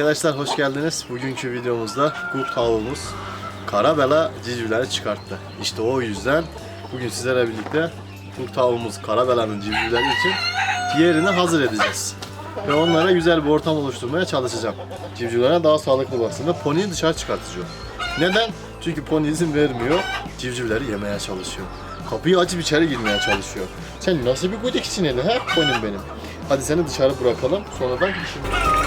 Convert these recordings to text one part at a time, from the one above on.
Arkadaşlar hoş geldiniz. Bugünkü videomuzda kurt tavuğumuz Karabela civcivleri çıkarttı. İşte o yüzden bugün sizlerle birlikte kurt tavuğumuz Karabela'nın civcivleri için yerini hazır edeceğiz. Ve onlara güzel bir ortam oluşturmaya çalışacağım. Civcivlere daha sağlıklı baksınlar. Poniyi dışarı çıkartacağım. Neden? Çünkü pony izin vermiyor. Civcivleri yemeye çalışıyor. Kapıyı açıp içeri girmeye çalışıyor. Sen nasıl bir gudiksin hele he ponim benim. Hadi seni dışarı bırakalım. Sonradan işimiz...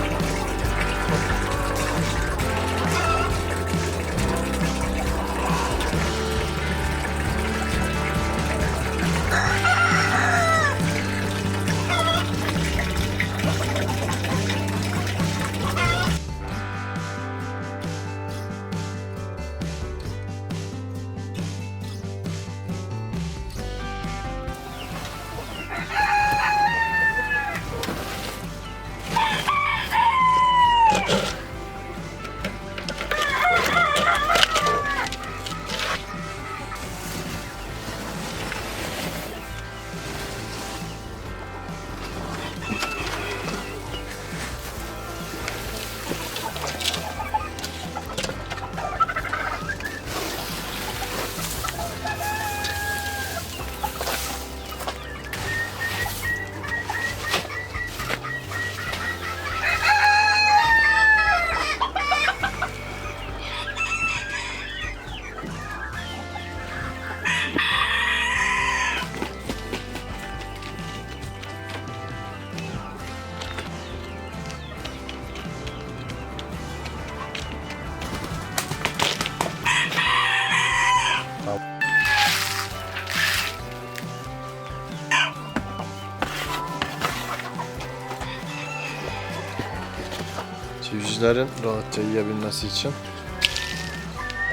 Civcivlerin rahatça yiyebilmesi için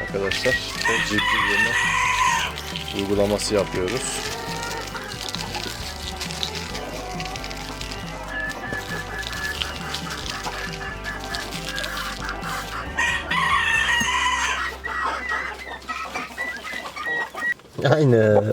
arkadaşlar civciv yeme uygulaması yapıyoruz. Aynen.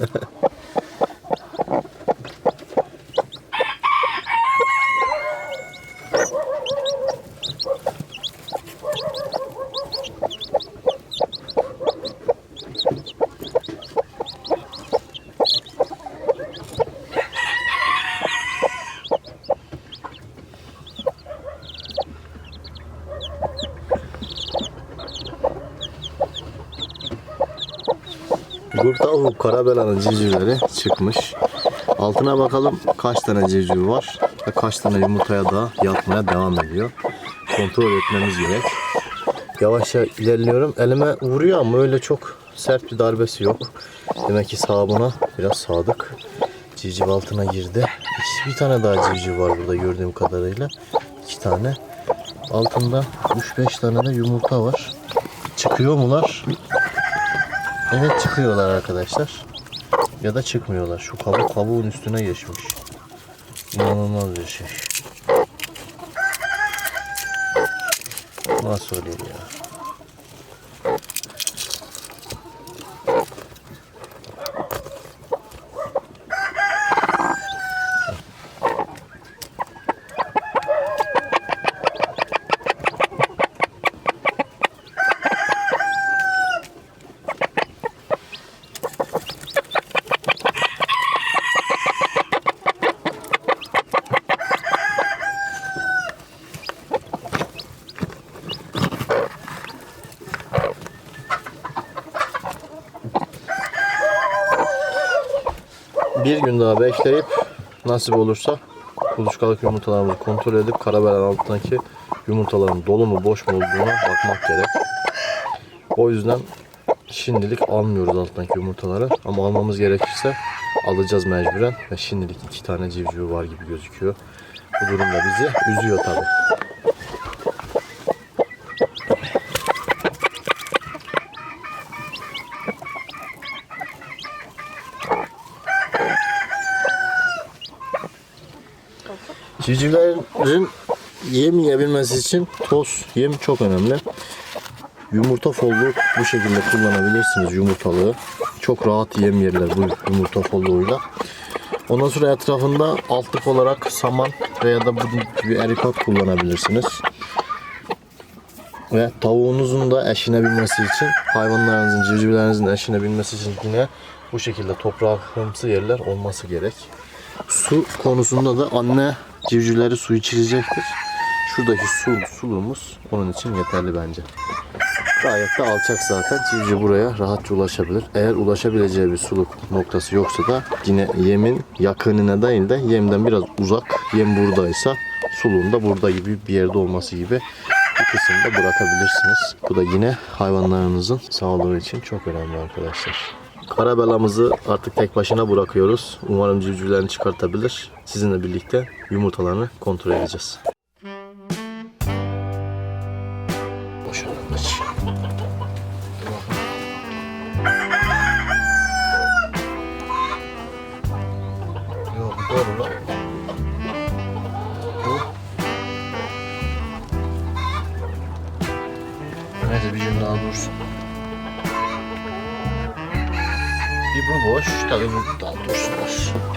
Gurtavuk Karabela'nın civcivleri çıkmış. Altına bakalım kaç tane civciv var ve kaç tane yumurtaya da yatmaya devam ediyor. Kontrol etmemiz gerek. Yavaşça ilerliyorum. Elime vuruyor ama öyle çok sert bir darbesi yok. Demek ki sahibine biraz sadık. Civciv altına girdi. Bir tane daha civciv var burada gördüğüm kadarıyla. İki tane. Altında 3-5 tane de yumurta var. Çıkıyor mular? Evet çıkıyorlar arkadaşlar. Ya da çıkmıyorlar. Şu kabuk kabuğun üstüne geçmiş. İnanılmaz bir şey. Nasıl oluyor ya? Bir gün daha bekleyip nasip olursa kuluçkalık yumurtalarımızı kontrol edip karabelen altındaki yumurtaların dolu mu boş mu olduğuna bakmak gerek. O yüzden şimdilik almıyoruz altındaki yumurtaları ama almamız gerekirse alacağız mecburen ve şimdilik iki tane civciv var gibi gözüküyor. Bu durum da bizi üzüyor tabi. Civcivlerin yem yiyebilmesi için toz yem çok önemli. Yumurta follu bu şekilde kullanabilirsiniz yumurtalığı. Çok rahat yem yerler bu yumurta folluğuyla. Ondan sonra etrafında altlık olarak saman veya da bunun gibi erikot kullanabilirsiniz. Ve tavuğunuzun da eşinebilmesi için, hayvanlarınızın, civcivlerinizin eşinebilmesi için yine bu şekilde toprakımsı yerler olması gerek. Su konusunda da anne civcivleri su içirecektir. Şuradaki su, suluğumuz onun için yeterli bence. Gayet de alçak zaten. Civciv buraya rahatça ulaşabilir. Eğer ulaşabileceği bir suluk noktası yoksa da yine yemin yakınına değil de yemden biraz uzak. Yem buradaysa suluğun da burada gibi bir yerde olması gibi bir kısımda bırakabilirsiniz. Bu da yine hayvanlarınızın sağlığı için çok önemli arkadaşlar. Karabelamızı artık tek başına bırakıyoruz. Umarım civcivlerini çıkartabilir. Sizinle birlikte yumurtalarını kontrol edeceğiz. Yok lan. Bu. Neyse bir gün daha dursun. Bir bu boş, tabii bu daha dursunlar.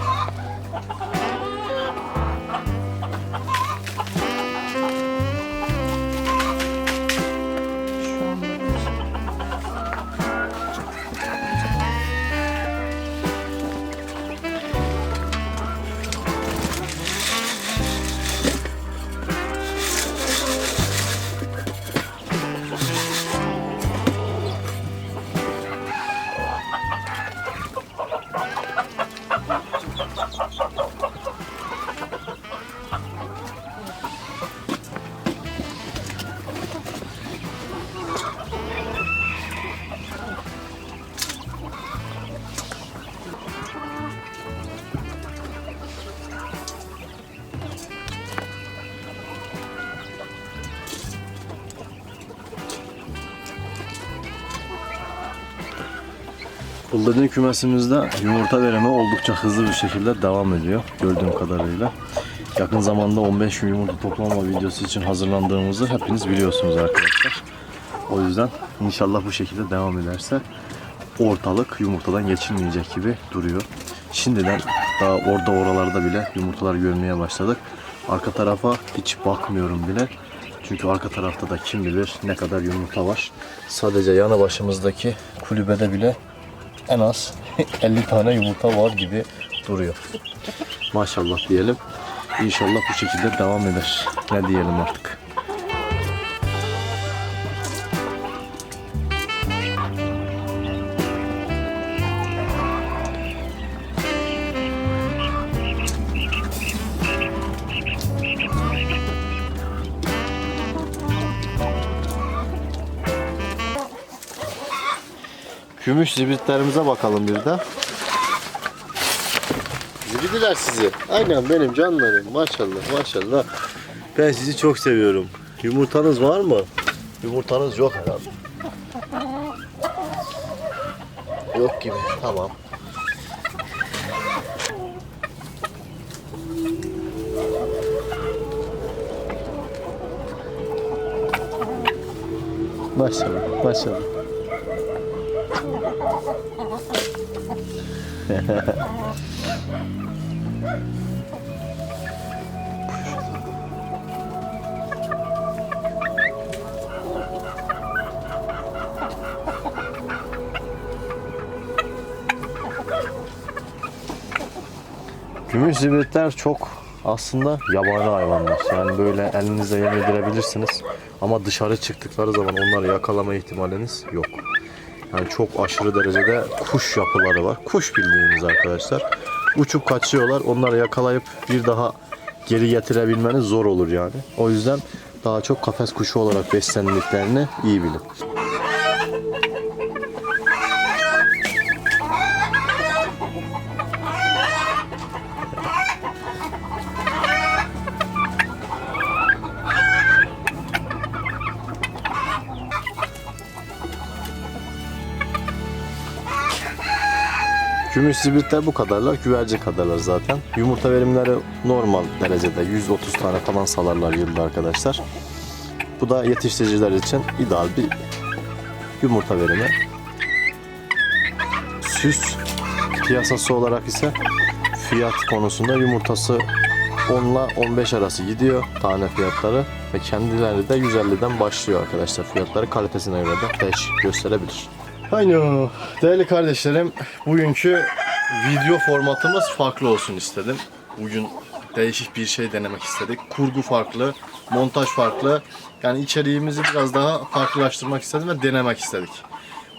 Buldurduğun kümesimizde yumurta verimi oldukça hızlı bir şekilde devam ediyor gördüğüm kadarıyla. Yakın zamanda 15 gün yumurta toplama videosu için hazırlandığımızı hepiniz biliyorsunuz arkadaşlar. O yüzden inşallah bu şekilde devam ederse ortalık yumurtadan geçilmeyecek gibi duruyor. Şimdiden daha orada oralarda bile yumurtalar görmeye başladık. Arka tarafa hiç bakmıyorum bile. Çünkü arka tarafta da kim bilir ne kadar yumurta var. Sadece yanı başımızdaki kulübede bile en az 50 tane yumurta var gibi duruyor. Maşallah diyelim. İnşallah bu şekilde devam eder. Ne diyelim artık. Gümüş zibritlerimize bakalım bir de. Zibidiler sizi. Aynen benim canlarım. Maşallah maşallah. Ben sizi çok seviyorum. Yumurtanız var mı? Yumurtanız yok herhalde. Yok gibi. Tamam. Maşallah, maşallah. Gümüş zibritler çok aslında yabani hayvanlar. Yani böyle elinizle yem. Ama dışarı çıktıkları zaman onları yakalama ihtimaliniz yok. Yani çok aşırı derecede kuş yapıları var. Kuş bildiğiniz arkadaşlar. Uçup kaçıyorlar. Onları yakalayıp bir daha geri getirebilmeniz zor olur yani. O yüzden daha çok kafes kuşu olarak beslendiklerini iyi bilin. Gümüş zibritler bu kadarlar, güvercin kadarlar zaten. Yumurta verimleri normal derecede 130 tane falan salarlar yılda arkadaşlar. Bu da yetiştiriciler için ideal bir yumurta verimi. Süs piyasası olarak ise fiyat konusunda yumurtası 10 ile 15 arası gidiyor tane fiyatları ve kendileri de 150'den başlıyor arkadaşlar fiyatları kalitesine göre de değişik gösterebilir. Aynen. Değerli kardeşlerim, bugünkü video formatımız farklı olsun istedim. Bugün değişik bir şey denemek istedik. Kurgu farklı, montaj farklı. Yani içeriğimizi biraz daha farklılaştırmak istedim ve denemek istedik.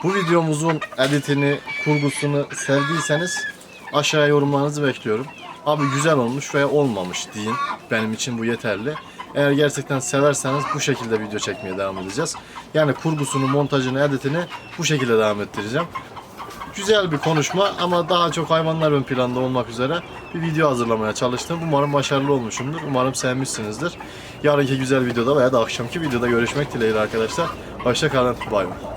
Bu videomuzun editini, kurgusunu sevdiyseniz aşağıya yorumlarınızı bekliyorum. Abi güzel olmuş veya olmamış deyin. Benim için bu yeterli. Eğer gerçekten severseniz bu şekilde video çekmeye devam edeceğiz. Yani kurgusunu, montajını, editini bu şekilde devam ettireceğim. Güzel bir konuşma ama daha çok hayvanlar ön planda olmak üzere bir video hazırlamaya çalıştım. Umarım başarılı olmuşumdur. Umarım sevmişsinizdir. Yarınki güzel videoda veya da akşamki videoda görüşmek dileğiyle arkadaşlar. Hoşça kalın. Bay bay.